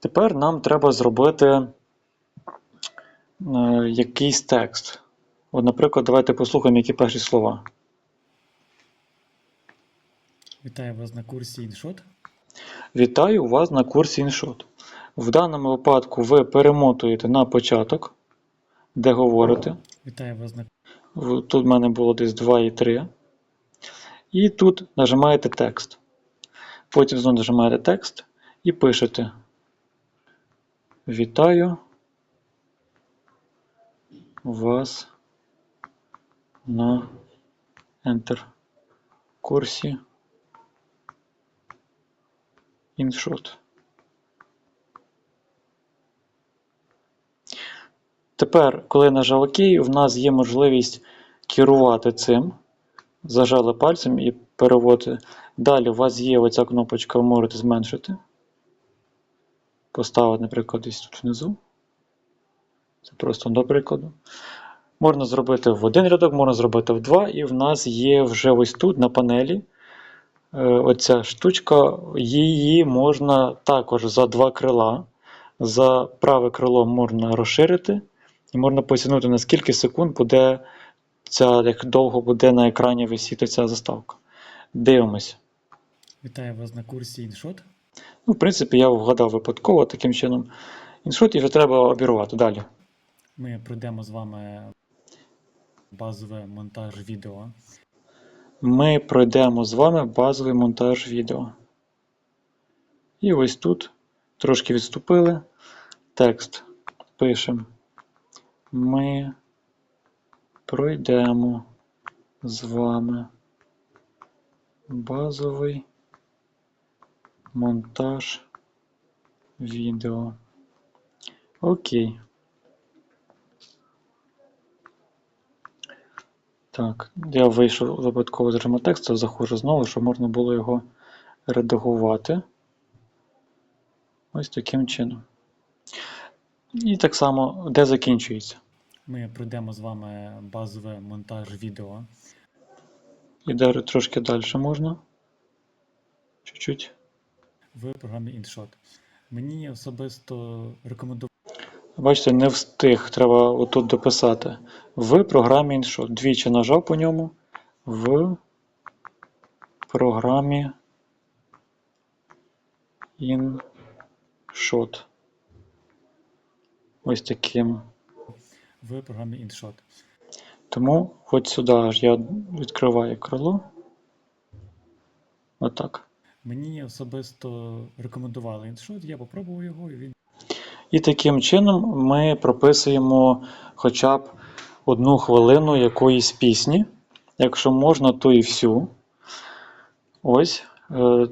Тепер нам треба зробити е, якийсь текст. От, наприклад, давайте послухаємо, які перші слова. Вітаю вас на курсі іншот. Вітаю вас на курсі іншот. В даному випадку ви перемотуєте на початок, де говорите. Вітаю вас на Тут в мене було десь 2 і 3. І тут нажимаєте текст. Потім знову нажимаєте текст і пишете. Вітаю вас на Enter курсі іншот. Тепер, коли нажав ОК, в нас є можливість керувати цим. Зажали пальцем і переводити. Далі у вас є оця кнопочка, можете зменшити. Поставити, наприклад, десь тут внизу. Це просто до прикладу. Можна зробити в один рядок, можна зробити в два, і в нас є вже ось тут на панелі. е, Оця штучка, її можна також за два крила. За праве крило можна розширити, і можна потягнути на скільки секунд буде ця, як довго буде на екрані висіти ця заставка. Дивимось. Вітаю вас на курсі іншот. Ну, в принципі, я вгадав випадково таким чином. Іншот і вже треба обірвати далі. Ми пройдемо з вами базовий монтаж відео. Ми пройдемо з вами базовий монтаж відео. І ось тут трошки відступили. Текст пишемо. Ми пройдемо з вами базовий монтаж відео. Окей. Так, я вийшов випадково з режиму тексту, заходжу знову, щоб можна було його редагувати. Ось таким чином. І так само, де закінчується. Ми пройдемо з вами базовий монтаж відео. І далі трошки далі можна. Чуть-чуть. В програмі іншот. Мені особисто рекомендували Бачите, не встиг, треба отут дописати. В програмі InShot. Двічі нажав по ньому. В програмі InShot. Ось таким. в програмі іншот. Тому от сюди аж я відкриваю крило. Отак. Мені особисто рекомендували іншут, я попробував його і він І таким чином ми прописуємо хоча б одну хвилину якоїсь пісні. Якщо можна, то і всю. Ось. Е,